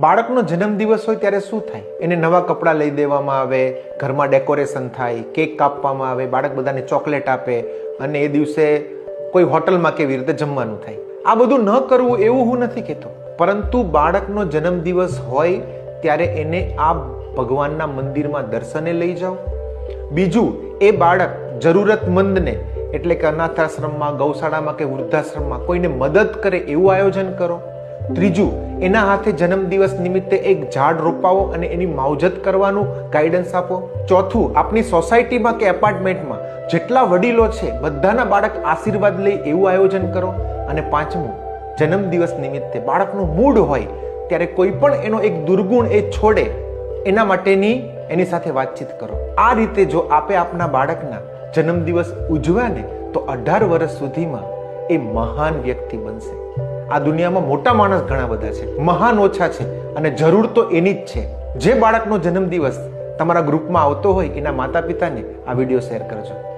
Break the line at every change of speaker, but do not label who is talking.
બાળકનો જન્મદિવસ હોય ત્યારે શું થાય? એને નવા કપડાં લઈ દેવામાં આવે, ઘરમાં ડેકોરેશન થાય, કેક કાપવામાં આવે, બાળક બધાને ચોકલેટ આપે અને એ દિવસે કોઈ હોટલમાં કેવી રીતે જમવાનું થાય. આ બધું ન કરવું એવું હું નથી કહેતો. પરંતુ બાળકનો જન્મદિવસ હોય ત્યારે એને આ ભગવાનના મંદિરમાં દર્શને લઈ જાઓ. બીજું, એ બાળક જરૂરતમંદને, એટલે કે અનાથાશ્રમમાં, ગૌશાળામાં કે વૃદ્ધાશ્રમમાં કોઈને મદદ કરે એવું આયોજન કરો. ત્રીજું એના હાથે જન્મદિવસ નિમિત્તે એક ઝાડ રોપાવો અને એની માવજત કરવાનું ગાઈડન્સ આપો. ચોથું, આપની સોસાયટીમાં કે એપાર્ટમેન્ટમાં જેટલા વડીલો છે, બધાના બાળક આશીર્વાદ લઈ એવું આયોજન કરો. અને પાંચમું જન્મદિવસ નિમિત્તે બાળકનું મૂડ હોય ત્યારે કોઈ પણ એનો એક દુર્ગુણ એ છોડે, એના માટેની એની સાથે વાતચીત કરો. આ રીતે જો આપે આપના બાળકના જન્મદિવસ ઉજવ્યા ને તો અઢાર વર્ષ સુધીમાં એ મહાન વ્યક્તિ બનશે. આ દુનિયામાં મોટા માણસ ઘણા બધા છે, મહાન ઓછા છે અને જરૂર તો એની જ છે. જે બાળકનો જન્મદિવસ તમારા ગ્રુપમાં આવતો હોય એના માતા પિતાને આ વીડિયો શેર કરજો.